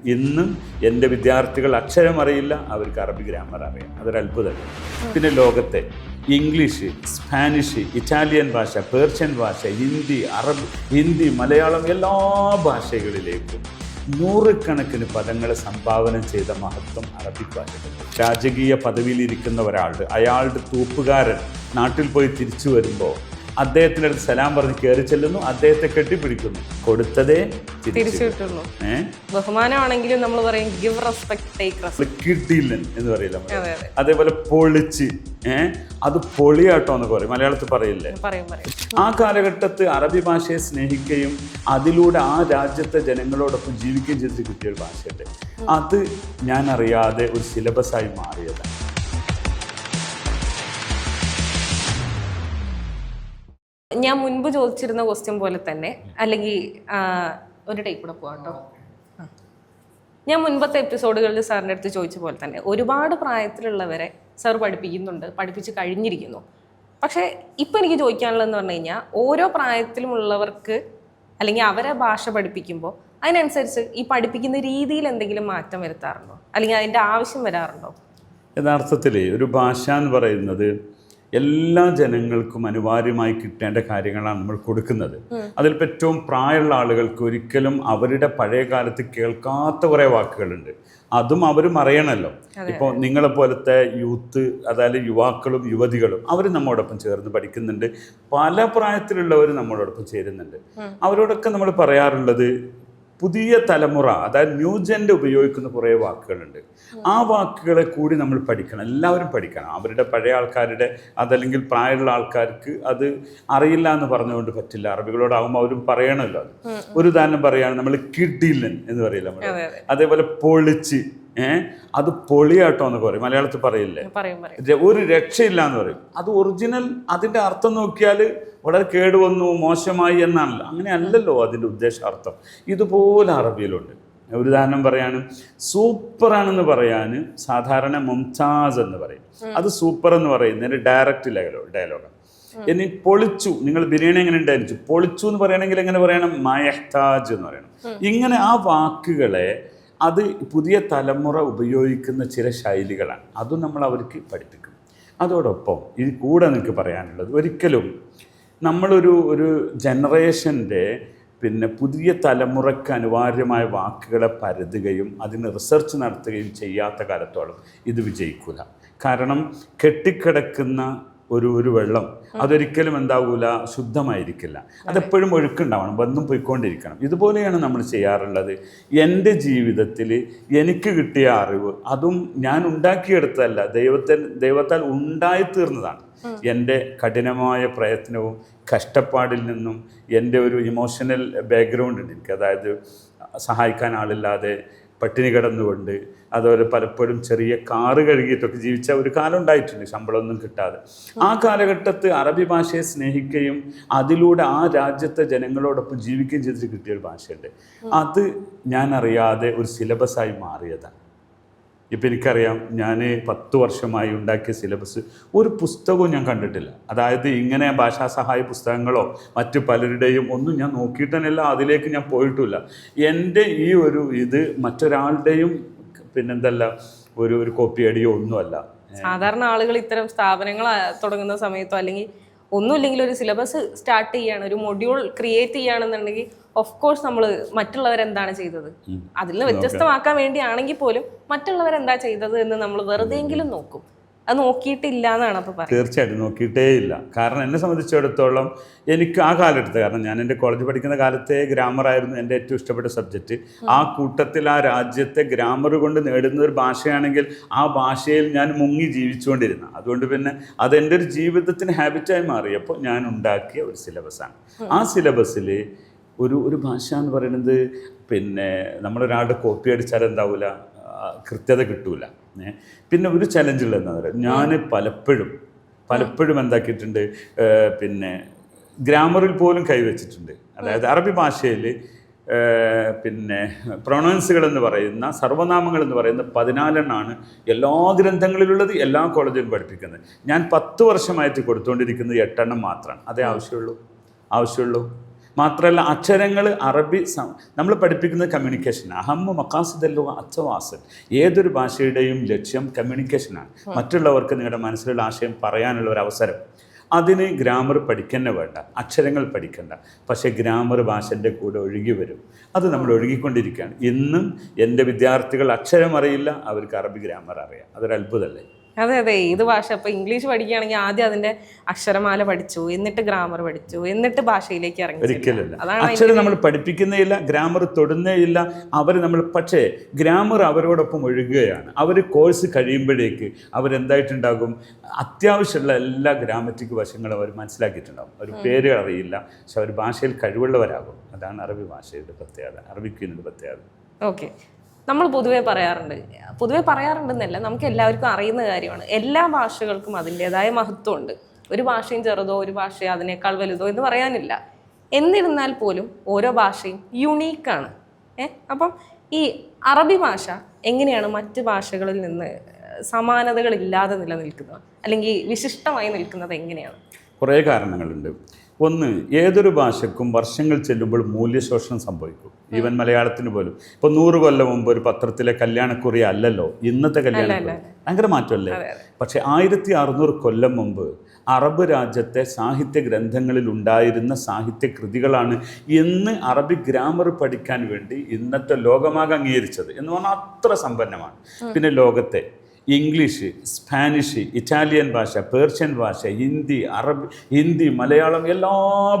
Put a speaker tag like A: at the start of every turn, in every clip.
A: ഇന്നും എന്റെ വിദ്യാർത്ഥികൾ അക്ഷരം അറിയില്ല അവർക്ക് അറബി ഗ്രാമർ അറിയാം. അതൊരു അത്ഭുതമല്ല പിന്നെ ലോകത്തെ ഇംഗ്ലീഷ് സ്പാനിഷ് ഇറ്റാലിയൻ ഭാഷ പേർഷ്യൻ ഭാഷ ഹിന്ദി അറബ് ഹിന്ദി മലയാളം എല്ലാ ഭാഷകളിലേക്കും നൂറുകണക്കിന് പദങ്ങളെ സംഭാവന ചെയ്ത മഹത്വം അറബി ഭാഷകൾ. രാജകീയ പദവിയിലിരിക്കുന്ന ഒരാളുടെ അയാളുടെ തൂപ്പുകാരൻ നാട്ടിൽ പോയി തിരിച്ചു വരുമ്പോൾ അദ്ദേഹത്തിന്റെ അടുത്ത് സലാം പറഞ്ഞ് കയറി ചെല്ലുന്നു. അദ്ദേഹത്തെ കെട്ടിപ്പിടിക്കുന്നു. കൊടുത്തതേ
B: തിരിച്ചു കിട്ടുള്ളൂ ബഹുമാനമാണെങ്കിലും നമ്മൾ പറയും ഗിവ് റെസ്പെക്ട് ടേക്ക് റെസ്പെക്ട്
A: കിട്ടിയില്ലൻ എന്ന് പറയില്ല അതേപോലെ പൊളിച്ച് ഏഹ് അത് പൊളിയാട്ടോ എന്നൊക്കെ പറയും. മലയാളത്തിൽ പറയില്ലേ?
B: പറയും പറയും.
A: ആ കാലഘട്ടത്ത് അറബി ഭാഷയെ സ്നേഹിക്കുകയും അതിലൂടെ ആ രാജ്യത്തെ ജനങ്ങളോടൊപ്പം ജീവിക്കുകയും ചെയ്തിട്ട് കിട്ടിയ ഒരു ഭാഷയല്ലേ. അത് ഞാൻ അറിയാതെ ഒരു സിലബസായി മാറിയതാണ്.
B: ഞാൻ മുൻപ് ചോദിച്ചിരുന്ന ക്വസ്റ്റ്യൻ പോലെ തന്നെ അല്ലെങ്കിൽ ഒരു ടൈപ്പ് കൂടെ പോവാം കേട്ടോ. ഞാൻ മുൻപത്തെ എപ്പിസോഡുകളിൽ സാറിന്റെ അടുത്ത് ചോദിച്ച പോലെ തന്നെ ഒരുപാട് പ്രായത്തിലുള്ളവരെ സാർ പഠിപ്പിക്കുന്നുണ്ട് പഠിപ്പിച്ച് കഴിഞ്ഞിരിക്കുന്നു. പക്ഷേ ഇപ്പം എനിക്ക് ചോദിക്കാനുള്ളതെന്ന് പറഞ്ഞു കഴിഞ്ഞാൽ ഓരോ പ്രായത്തിലുമുള്ളവർക്ക് അല്ലെങ്കിൽ അവരെ ഭാഷ പഠിപ്പിക്കുമ്പോൾ അതിനനുസരിച്ച് ഈ പഠിപ്പിക്കുന്ന രീതിയിൽ എന്തെങ്കിലും മാറ്റം വരുത്താറുണ്ടോ? അല്ലെങ്കിൽ അതിന്റെ ആവശ്യം വരാറുണ്ടോ?
A: യഥാർത്ഥത്തിൽ ഒരു ഭാഷ എന്ന് പറയുന്നത് എല്ലാ ജനങ്ങൾക്കും അനിവാര്യമായി കിട്ടേണ്ട കാര്യങ്ങളാണ് നമ്മൾ കൊടുക്കുന്നത്. അതിലിപ്പോൾ ഏറ്റവും പ്രായമുള്ള ആളുകൾക്ക് ഒരിക്കലും അവരുടെ പഴയ കാലത്ത് കേൾക്കാത്ത കുറേ വാക്കുകളുണ്ട്. അതും അവരും അറിയണമല്ലോ ഇപ്പോൾ നിങ്ങളെ പോലത്തെ യൂത്ത് അതായത് യുവാക്കളും യുവതികളും അവർ നമ്മോടൊപ്പം ചേർന്ന് പഠിക്കുന്നുണ്ട്. പല പ്രായത്തിലുള്ളവർ നമ്മളോടൊപ്പം ചേരുന്നുണ്ട്. അവരോടൊക്കെ നമ്മൾ പറയാറുള്ളത് പുതിയ തലമുറ അതായത് ന്യൂ ജെൻഡ് ഉപയോഗിക്കുന്ന കുറേ വാക്കുകളുണ്ട്. ആ വാക്കുകളെ കൂടി നമ്മൾ പഠിക്കണം എല്ലാവരും പഠിക്കണം. അവരുടെ പഴയ ആൾക്കാരുടെ അതല്ലെങ്കിൽ പ്രായമുള്ള ആൾക്കാർക്ക് അത് അറിയില്ല എന്ന് പറഞ്ഞുകൊണ്ട് പറ്റില്ല. അറബികളോടാകുമ്പോൾ അവരും പറയണമല്ലോ അത്. ഒരു ഉദാഹരണം പറയുകയാണ് നമ്മൾ കിഡിലൻ എന്ന് പറയില്ല നമ്മൾ
B: അതെ അതെ.
A: അതേപോലെ പൊളിച്ച്. അത് പൊളിയാട്ടോ എന്നൊക്കെ പറയും. മലയാളത്തിൽ പറയില്ലേ?
B: പറയും പറയും.
A: ഒരു രക്ഷയില്ല എന്ന് പറയും. അത് ഒറിജിനൽ അതിന്റെ അർത്ഥം നോക്കിയാൽ വളരെ കേടുവന്നു മോശമായി എന്നാണല്ലോ. അങ്ങനെ അല്ലല്ലോ അതിന്റെ ഉദ്ദേശാർത്ഥം. ഇതുപോലെ അറബിയിലുണ്ട്. ഒരു ഉദാഹരണം പറയാനും സൂപ്പറാണെന്ന് പറയാൻ സാധാരണ മുംതാസ് എന്ന് പറയും. അത് സൂപ്പർ എന്ന് പറയുന്നതിന് ഡയറക്റ്റ് ലെവലോ ഡയലോഗാണ് ഇനി പൊളിച്ചു. നിങ്ങൾ ബിരിയാണി എങ്ങനെ ഉണ്ടായിരിച്ചു? പൊളിച്ചു എന്ന് പറയണമെങ്കിൽ എങ്ങനെ പറയണം? മയഹ്താജ് എന്ന് പറയണം. ഇങ്ങനെ ആ വാക്കുകളെ അത് പുതിയ തലമുറ ഉപയോഗിക്കുന്ന ചില ശൈലികളാണ്. അതും നമ്മൾ അവർക്ക് പഠിപ്പിക്കും. അതോടൊപ്പം ഇത് കൂടെ നിങ്ങൾക്ക് പറയാനുള്ളത് ഒരിക്കലും നമ്മളൊരു ഒരു ജനറേഷന്റെ പിന്നെ പുതിയ തലമുറയ്ക്ക് അനിവാര്യമായ വാക്കുകളെ പരതുകയും അതിന് റിസർച്ച് നടത്തുകയും ചെയ്യാത്ത കാലത്തോളം ഇത് വിജയിക്കില്ല കാരണം കെട്ടിക്കിടക്കുന്ന ഒരു ഒരു വെള്ളം. അതൊരിക്കലും എന്താകൂല ശുദ്ധമായിരിക്കില്ല. അതെപ്പോഴും ഒഴുക്കുണ്ടാവണം വന്നും പോയിക്കൊണ്ടിരിക്കണം. ഇതുപോലെയാണ് നമ്മൾ ചെയ്യാറുള്ളത്. എന്റെ ജീവിതത്തിൽ എനിക്ക് കിട്ടിയ അറിവ് അതും ഞാൻ ഉണ്ടാക്കിയെടുത്തതല്ല ദൈവത്തിൽ ദൈവത്താൽ ഉണ്ടായിത്തീർന്നതാണ്. എന്റെ കഠിനമായ പ്രയത്നവും കഷ്ടപ്പാടിൽ നിന്നും എന്റെ ഒരു ഇമോഷണൽ ബാക്ക്ഗ്രൗണ്ട് ഉണ്ട്. എനിക്ക് അതായത് സഹായിക്കാൻ ആളില്ലാതെ പട്ടിണി കിടന്നുകൊണ്ട് അതുപോലെ പലപ്പോഴും ചെറിയ കാറ് കഴുകിയിട്ടൊക്കെ ജീവിച്ച ഒരു കാലം ഉണ്ടായിട്ടുണ്ട് ശമ്പളമൊന്നും കിട്ടാതെ. ആ കാലഘട്ടത്ത് അറബി ഭാഷയെ സ്നേഹിക്കുകയും അതിലൂടെ ആ രാജ്യത്തെ ജനങ്ങളോടൊപ്പം ജീവിക്കുകയും ചെയ്തിട്ട് കിട്ടിയ ഒരു ഭാഷയുണ്ട്. അത് ഞാൻ അറിയാതെ ഒരു സിലബസായി മാറിയതാണ്. ഇപ്പം എനിക്കറിയാം ഞാൻ പത്ത് വർഷമായി ഉണ്ടാക്കിയ സിലബസ് ഒരു പുസ്തകവും ഞാൻ കണ്ടിട്ടില്ല. അതായത് ഇങ്ങനെ ഭാഷാ സഹായ പുസ്തകങ്ങളോ മറ്റു പലരുടെയും ഒന്നും ഞാൻ നോക്കിയിട്ടല്ല അതിലേക്ക് ഞാൻ പോയിട്ടില്ല എന്റെ ഈ ഒരു ഇത് മറ്റൊരാളുടെയും പിന്നെന്തല്ല ഒരു ഒരു കോപ്പി അടിയോ ഒന്നുമല്ല.
B: സാധാരണ ആളുകൾ ഇത്തരം സ്ഥാപനങ്ങൾ തുടങ്ങുന്ന സമയത്തോ അല്ലെങ്കിൽ ഒന്നുമില്ലെങ്കിൽ ഒരു സിലബസ് സ്റ്റാർട്ട് ചെയ്യാണ് ഒരു മൊഡ്യൂൾ ക്രിയേറ്റ് ചെയ്യുകയാണെന്നുണ്ടെങ്കിൽ ഓഫ് കോഴ്സ് നമ്മൾ മറ്റുള്ളവരെന്താണ് ചെയ്തത്? അതിൽ നിന്ന് വ്യത്യസ്തമാക്കാൻ വേണ്ടിയാണെങ്കിൽ പോലും മറ്റുള്ളവരെന്താ ചെയ്തത് എന്ന് നമ്മൾ വെറുതെയെങ്കിലും നോക്കും. അത് നോക്കിയിട്ടില്ല എന്നാണ് അപ്പോൾ പറയുന്നത്.
A: തീർച്ചയായിട്ടും നോക്കിയിട്ടേ ഇല്ല കാരണം എന്നെ സംബന്ധിച്ചിടത്തോളം എനിക്ക് ആ കാലഘട്ടത്ത് കാരണം ഞാൻ എന്റെ കോളേജ് പഠിക്കുന്ന കാലത്തെ ഗ്രാമർ ആയിരുന്നു എന്റെ ഏറ്റവും ഇഷ്ടപ്പെട്ട സബ്ജക്റ്റ് ആ കൂട്ടത്തിൽ ആ രാജ്യത്തെ ഗ്രാമർ കൊണ്ട് നേടുന്ന ഒരു ഭാഷയാണെങ്കിൽ ആ ഭാഷയിൽ ഞാൻ മുങ്ങി ജീവിച്ചുകൊണ്ടിരുന്ന. അതുകൊണ്ട് പിന്നെ അത് എന്റെ ഒരു ജീവിതത്തിന് ഹാബിറ്റായി മാറിയപ്പോൾ ഞാൻ ഉണ്ടാക്കിയ ഒരു സിലബസാണ് ആ സിലബസിൽ ഒരു ഒരു ഭാഷ എന്ന് പറയുന്നത് പിന്നെ നമ്മളൊരാളുടെ കോപ്പി അടിച്ചാൽ എന്താവില്ല കൃത്യത കിട്ടൂല. പിന്നെ ഒരു ചലഞ്ചുള്ള എന്താ പറയുക ഞാൻ പലപ്പോഴും പലപ്പോഴും എന്താക്കിയിട്ടുണ്ട് പിന്നെ ഗ്രാമറിൽ പോലും കൈവച്ചിട്ടുണ്ട് അതായത് അറബി ഭാഷയിൽ പിന്നെ പ്രൊണൗൺസുകൾ എന്ന് പറയുന്ന സർവനാമങ്ങൾ എന്ന് പറയുന്ന പതിനാലെണ്ണാണ് എല്ലാ ഗ്രന്ഥങ്ങളിലുള്ളത് എല്ലാ കോളേജിലും പഠിപ്പിക്കുന്നത്. ഞാൻ പത്ത് വർഷമായിട്ട് കൊടുത്തുകൊണ്ടിരിക്കുന്നത് എട്ടെണ്ണം മാത്രമാണ്. അതേ ആവശ്യമുള്ളൂ? ആവശ്യമുള്ളൂ? മാത്രമല്ല അക്ഷരങ്ങൾ അറബി നമ്മൾ പഠിപ്പിക്കുന്ന കമ്മ്യൂണിക്കേഷൻ അഹമ്മ മക്കാസിദല്ലോ അച്ചവാസൻ ഏതൊരു ഭാഷയുടെയും ലക്ഷ്യം കമ്മ്യൂണിക്കേഷനാണ് മറ്റുള്ളവർക്ക് നിങ്ങളുടെ മനസ്സിലുള്ള ആശയം പറയാനുള്ള ഒരു അവസരം. അതിന് ഗ്രാമർ പഠിക്കന്നെ വേണ്ട. അക്ഷരങ്ങൾ പഠിക്കണ്ട. പക്ഷേ ഗ്രാമർ ഭാഷന്റെ കൂടെ ഒഴുകി വരും. അത് നമ്മൾ ഒഴുകിക്കൊണ്ടിരിക്കുകയാണ്. ഇന്നും എന്റെ വിദ്യാർത്ഥികൾ അക്ഷരം അറിയില്ല അവർക്ക് അറബി ഗ്രാമർ അറിയാം. അതൊരു അത്ഭുതമല്ലേ
B: അതെ അതെ. ഏത് ഭാഷ. ഇപ്പോൾ ഇംഗ്ലീഷ് പഠിക്കുകയാണെങ്കിൽ ആദ്യം അതിന്റെ അക്ഷരമാല പഠിച്ചു എന്നിട്ട് ഗ്രാമർ പഠിച്ചു എന്നിട്ട് ഭാഷയിലേക്ക് ഇറങ്ങി
A: ഒരിക്കലല്ല. അക്ഷരം നമ്മൾ പഠിപ്പിക്കുന്നേയില്ല ഗ്രാമർ തൊടുന്നേയില്ല അവർ നമ്മൾ പക്ഷേ ഗ്രാമർ അവരോടൊപ്പം ഒഴുകുകയാണ്. അവർ കോഴ്സ് കഴിയുമ്പോഴേക്ക് അവരെന്തായിട്ടുണ്ടാകും? അത്യാവശ്യമുള്ള എല്ലാ ഗ്രാമറ്റിക് വശങ്ങളും അവർ മനസ്സിലാക്കിയിട്ടുണ്ടാകും. അവർ പേര് അറിയില്ല. പക്ഷെ അവർ ഭാഷയിൽ കഴിവുള്ളവരാകും. അതാണ് അറബി ഭാഷയുടെ പ്രത്യേകത അറബിക്കിന്റെ പ്രത്യേകത.
B: ഓക്കെ. നമ്മൾ പൊതുവേ പറയാറുണ്ട് പൊതുവേ പറയാറുണ്ടെന്നല്ല നമുക്ക് എല്ലാവർക്കും അറിയുന്ന കാര്യമാണ്. എല്ലാ ഭാഷകൾക്കും അതിന്റെതായ മഹത്വമുണ്ട്. ഒരു ഭാഷയും ചെറുതോ ഒരു ഭാഷ അതിനേക്കാൾ വലുതോ എന്ന് പറയാനില്ല. എന്നിരുന്നാൽ പോലും ഓരോ ഭാഷയും യുണീക്കാണ് ഏ? അപ്പം ഈ അറബി ഭാഷ എങ്ങനെയാണ് മറ്റ് ഭാഷകളിൽ നിന്ന് സമാനതകളില്ലാതെ നിലനിൽക്കുന്നത്? അല്ലെങ്കിൽ വിശിഷ്ടമായി നിൽക്കുന്നത് എങ്ങനെയാണ്?
A: കുറേ കാരണങ്ങളുണ്ട്. ഒന്ന് ഏതൊരു ഭാഷയ്ക്കും വർഷങ്ങൾ ചെല്ലുമ്പോൾ മൂല്യശോഷണം സംഭവിക്കും. ഈവൻ മലയാളത്തിന് പോലും. ഇപ്പോൾ നൂറ് കൊല്ലം മുമ്പ് ഒരു പത്രത്തിലെ കല്യാണക്കുറി അല്ലല്ലോ? ഇന്നത്തെ കല്യാണക്കുറി. ഭയങ്കര മാറ്റമല്ലേ? പക്ഷേ ആയിരത്തി അറുന്നൂറ് കൊല്ലം മുമ്പ് അറബ് രാജ്യത്തെ സാഹിത്യ ഗ്രന്ഥങ്ങളിൽ ഉണ്ടായിരുന്ന സാഹിത്യ കൃതികളാണ് ഇന്ന് അറബി ഗ്രാമർ പഠിക്കാൻ വേണ്ടി ഇന്നത്തെ ലോകമാകെ അംഗീകരിച്ചത് എന്ന് പറഞ്ഞാൽ അത്ര സമ്പന്നമാണ്. പിന്നെ ലോകത്തെ ഇംഗ്ലീഷ് സ്പാനിഷ് ഇറ്റാലിയൻ ഭാഷ പേർഷ്യൻ ഭാഷ ഹിന്ദി അറബി ഹിന്ദി മലയാളം എല്ലാ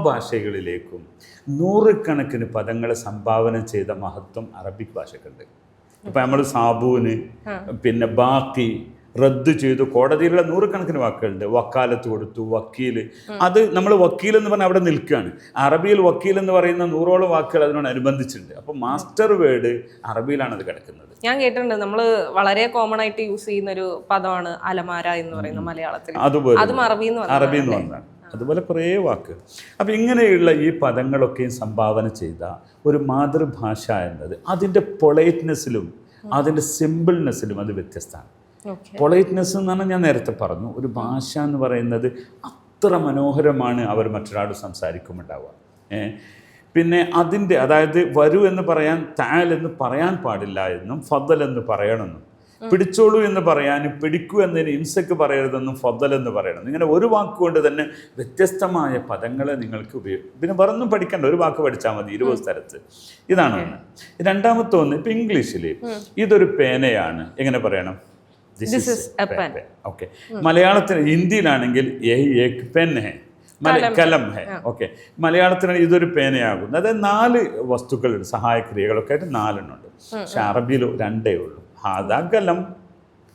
A: ഭാഷകളിലേക്കും നൂറുകണക്കിന് പദങ്ങൾ സംഭാവന ചെയ്ത മഹത്വം അറബിക് ഭാഷക്കുണ്ട് ഇപ്പം നമ്മൾ സാബൂന് പിന്നെ ബാക്കി റദ്ദ് ചെയ്തു. കോടതിയിലുള്ള നൂറുകണക്കിന് വാക്കുകളുണ്ട്. വക്കാലത്ത് കൊടുത്തു വക്കീൽ അത് നമ്മൾ വക്കീൽ എന്ന് പറഞ്ഞാൽ അവിടെ നിൽക്കുകയാണ് അറബിയിൽ വക്കീൽ എന്ന് പറയുന്ന നൂറോളം വാക്കുകൾ അതിനോട് അനുബന്ധിച്ചിട്ടുണ്ട്. അപ്പോൾ മാസ്റ്റർ വേർഡ് അറബിയിലാണ് അത് കിടക്കുന്നത്.
B: ഞാൻ കേട്ടിട്ടുണ്ട്. നമ്മൾ വളരെ കോമൺ ആയിട്ട് യൂസ് ചെയ്യുന്ന ഒരു പദമാണ് അലമാര എന്ന് പറയുന്ന മലയാളത്തിൽ.
A: അതുപോലെ
B: അതും അറബിയിൽ നിന്ന്
A: അറബി എന്ന് വന്നതാണ് അതുപോലെ കുറേ വാക്ക്. അപ്പം ഇങ്ങനെയുള്ള ഈ പദങ്ങളൊക്കെയും സംഭാവന ചെയ്ത ഒരു മാതൃഭാഷ എന്നത് അതിന്റെ പൊളൈറ്റ്നെസ്സിലും അതിന്റെ സിമ്പിൾനെസ്സിലും അത് വ്യത്യസ്തമാണ്. പൊളൈറ്റ്നെസ് എന്ന് പറഞ്ഞാൽ ഞാൻ നേരത്തെ പറഞ്ഞു ഒരു ഭാഷ എന്ന് പറയുന്നത് അത്ര മനോഹരമാണ് അവർ മറ്റൊരാൾ സംസാരിക്കുമുണ്ടാവുക പിന്നെ അതിന്റെ അതായത് വരൂ എന്ന് പറയാൻ താൽ എന്ന് പറയാൻ പാടില്ല എന്നും ഫദൽ എന്ന് പറയണമെന്നും പിടിച്ചോളൂ എന്ന് പറയാനും പിടിക്കൂ എന്നതിന് ഇംസക്ക് പറയരുതെന്നും ഫദൽ എന്ന് പറയണം. ഇങ്ങനെ ഒരു വാക്ക് കൊണ്ട് തന്നെ വ്യത്യസ്തമായ പദങ്ങളെ നിങ്ങൾക്ക് ഉപയോഗിക്കും പിന്നെ വേറൊന്നും പഠിക്കണ്ട ഒരു വാക്ക് പഠിച്ചാൽ മതി ഇരുപത് സ്ഥലത്ത്. ഇതാണ് ഒന്ന്. രണ്ടാമത്തെ ഒന്ന് ഇപ്പം ഇംഗ്ലീഷിൽ ഇതൊരു പേനയാണ്. എങ്ങനെ പറയണം?
B: This is a pen.
A: Okay മലയാളത്തിൽ ഹിന്ദിയിലാണെങ്കിൽ "യഹ് ഏക് പെൻ ഹെ. കലം. ഹെ. ഓക്കെ മലയാളത്തിലാണ് ഇതൊരു പേനയാകും അതായത് നാല് വസ്തുക്കളുണ്ട് സഹായക്രിയകളൊക്കെ ആയിട്ട് നാലെണ്ണമുണ്ട്. പക്ഷെ അറബിയിൽ രണ്ടേ ഉള്ളൂ. ഹാദാ കലം.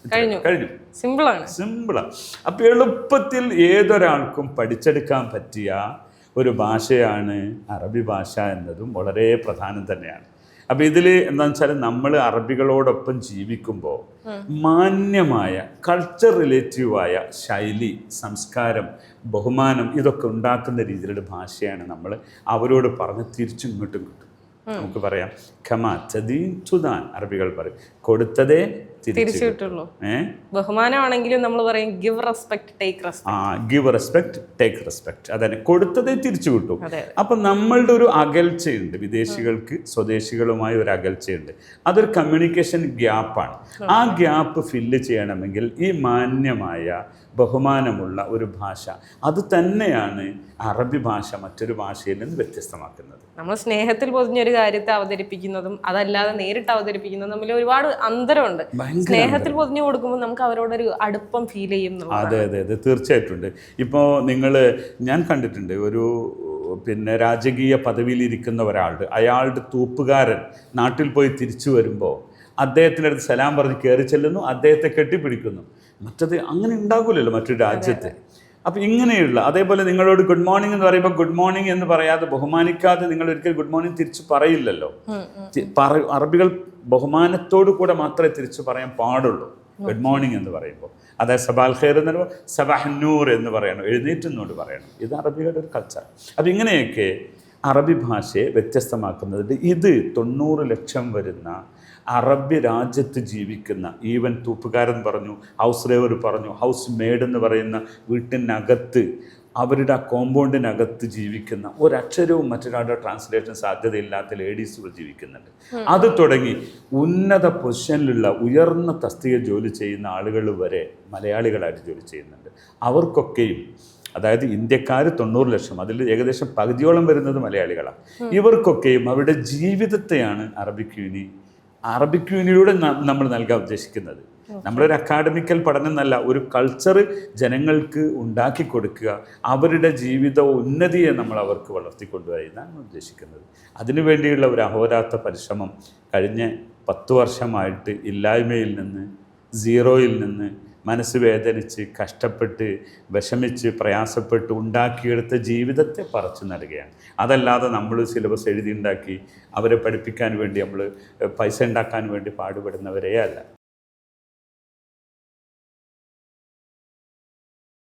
B: കഴിഞ്ഞു.
A: കഴിഞ്ഞു.
B: സിമ്പിളാണ്.
A: സിമ്പിളാണ്. അപ്പൊ എളുപ്പത്തിൽ ഏതൊരാൾക്കും പഠിച്ചെടുക്കാൻ പറ്റിയ ഒരു ഭാഷയാണ് അറബി ഭാഷ എന്നതും വളരെ പ്രധാനം തന്നെയാണ്. അപ്പോൾ ഇതിൽ എന്താണെന്ന് വെച്ചാൽ നമ്മൾ അറബികളോടൊപ്പം ജീവിക്കുമ്പോൾ മാന്യമായ കൾച്ചർ റിലേറ്റീവായ ശൈലി സംസ്കാരം ബഹുമാനം ഇതൊക്കെ ഉണ്ടാക്കുന്ന രീതിയിലുള്ള ഭാഷയാണ് നമ്മൾ അവരോട് പറഞ്ഞ് തിരിച്ചും ഇങ്ങോട്ടും കിട്ടും നമുക്ക് പറയാം ഖമാ ചദീൻ ചുദാൻ അറബികൾ പറയും. കൊടുത്തതേ തിരിച്ചു
B: കിട്ടുള്ളൂ ബഹുമാനമാണെങ്കിലും നമ്മൾ പറയും ഗിവ് റെസ്പെക്ട് ടേക്ക് റെസ്പെക്ട്
A: ആ ഗിവ് റെസ്പെക്ട് ടേക്ക് റെസ്പെക്ട് അതന്നെ കൊടുത്തതേ തിരിച്ചു കിട്ടും. അപ്പൊ നമ്മളുടെ ഒരു അകൽച്ചയുണ്ട്. വിദേശികൾക്ക് സ്വദേശികളുമായി ഒരു അകൽച്ചയുണ്ട്. അതൊരു കമ്മ്യൂണിക്കേഷൻ ഗ്യാപ്പാണ് ആ. ഗ്യാപ്പ് ഫില്ല് ചെയ്യണമെങ്കിൽ ഈ മാന്യമായ ബഹുമാനമുള്ള ഒരു ഭാഷ അത് തന്നെയാണ് അറബി ഭാഷ മറ്റൊരു ഭാഷയിൽ നിന്ന് വ്യത്യസ്തമാക്കുന്നത്.
B: നമ്മൾ സ്നേഹത്തിൽ പൊതിഞ്ഞൊരു കാര്യത്തെ അവതരിപ്പിക്കുന്നതും അതല്ലാതെ നേരിട്ട് അവതരിപ്പിക്കുന്നതും തമ്മിൽ ഒരുപാട് അന്തരമുണ്ട്. സ്നേഹത്തിൽ പൊതിഞ്ഞു കൊടുക്കുമ്പോൾ നമുക്ക് അവരോടൊരു അടുപ്പം ഫീൽ ചെയ്യും
A: അതെ അതെ അതെ. തീർച്ചയായിട്ടും ഉണ്ട്. ഇപ്പോൾ നിങ്ങൾ ഞാൻ കണ്ടിട്ടുണ്ട് ഒരു പിന്നെ രാജകീയ പദവിയിലിരിക്കുന്ന ഒരാളുടെ അയാളുടെ തൂപ്പുകാരൻ നാട്ടിൽ പോയി തിരിച്ചു വരുമ്പോൾ അദ്ദേഹത്തിന്റെ അടുത്ത് സലാം പറഞ്ഞ് കയറി ചെല്ലുന്നു അദ്ദേഹത്തെ കെട്ടിപ്പിടിക്കുന്നു. മറ്റത് അങ്ങനെ ഉണ്ടാകില്ലല്ലോ മറ്റൊരു രാജ്യത്തെ. അപ്പം ഇങ്ങനെയുള്ള അതേപോലെ നിങ്ങളോട് ഗുഡ് മോർണിംഗ് എന്ന് പറയുമ്പോൾ ഗുഡ് മോർണിംഗ് എന്ന് പറയാതെ ബഹുമാനിക്കാതെ നിങ്ങൾ ഒരിക്കൽ ഗുഡ് മോർണിംഗ് തിരിച്ച് പറയില്ലല്ലോ. അറബികൾ ബഹുമാനത്തോടു കൂടെ മാത്രമേ തിരിച്ചു പറയാൻ പാടുള്ളൂ. ഗുഡ് മോർണിംഗ് എന്ന് പറയുമ്പോൾ. അതായത് സബാൽ ഖൈർ എന്ന് പറയുമ്പോൾ സബാഹന്നൂർ എന്ന് പറയണം. എഴുന്നേറ്റെന്നോട് പറയണം. ഇത് അറബികളുടെ ഒരു കൾച്ചർ അപ്പം ഇങ്ങനെയൊക്കെ അറബി ഭാഷയെ വ്യത്യസ്തമാക്കുന്നതിൽ ഇത് തൊണ്ണൂറ് ലക്ഷം വരുന്ന അറബി രാജ്യത്ത് ജീവിക്കുന്ന ഈവൻ തൂപ്പുകാരൻ പറഞ്ഞു ഹൗസ് ലേവർ പറഞ്ഞു ഹൗസ് മെയ്ഡ് എന്ന് പറയുന്ന വീട്ടിനകത്ത് അവരുടെ ആ കോമ്പൗണ്ടിനകത്ത് ജീവിക്കുന്ന ഒരക്ഷരവും മറ്റൊരാളുടെ ട്രാൻസ്ലേഷൻ സാധ്യതയില്ലാത്ത ലേഡീസുകൾ ജീവിക്കുന്നുണ്ട്. അത് തുടങ്ങി ഉന്നത പൊസിഷനിലുള്ള ഉയർന്ന തസ്തിക ജോലി ചെയ്യുന്ന ആളുകൾ വരെ മലയാളികളായിട്ട് ജോലി ചെയ്യുന്നുണ്ട്. അവർക്കൊക്കെയും അതായത് ഇന്ത്യക്കാർ തൊണ്ണൂറ് ലക്ഷം അതിൽ ഏകദേശം പകുതിയോളം വരുന്നത് മലയാളികളാണ്. ഇവർക്കൊക്കെയും അവരുടെ ജീവിതത്തെയാണ് അറബിക് യൂണി അറബിക് യൂണിയിലൂടെ നമ്മൾ നൽകാൻ ഉദ്ദേശിക്കുന്നത്. നമ്മളൊരു അക്കാഡമിക്കൽ പഠനം എന്നല്ല ഒരു കൾച്ചർ ജനങ്ങൾക്ക് ഉണ്ടാക്കി കൊടുക്കുക. അവരുടെ ജീവിത ഉന്നതിയെ നമ്മൾ അവർക്ക് വളർത്തിക്കൊണ്ടുവരിക എന്നാണ് ഉദ്ദേശിക്കുന്നത്. അതിനു വേണ്ടിയുള്ള ഒരു അഹോരാത്ര പരിശ്രമം കഴിഞ്ഞ പത്ത് വർഷമായിട്ട് ഇല്ലായ്മയിൽ നിന്ന് സീറോയിൽ നിന്ന് മനസ്സ് വേദനിച്ച് കഷ്ടപ്പെട്ട് വിഷമിച്ച് പ്രയാസപ്പെട്ട് ഉണ്ടാക്കിയെടുത്ത ജീവിതത്തെ പറിച്ചു നൽകുകയാണ് അതല്ലാതെ നമ്മൾ സിലബസ് എഴുതി ഉണ്ടാക്കി അവരെ പഠിപ്പിക്കാൻ വേണ്ടി നമ്മൾ പൈസ ഉണ്ടാക്കാൻ വേണ്ടി പാടുപെടുന്നവരേ അല്ല.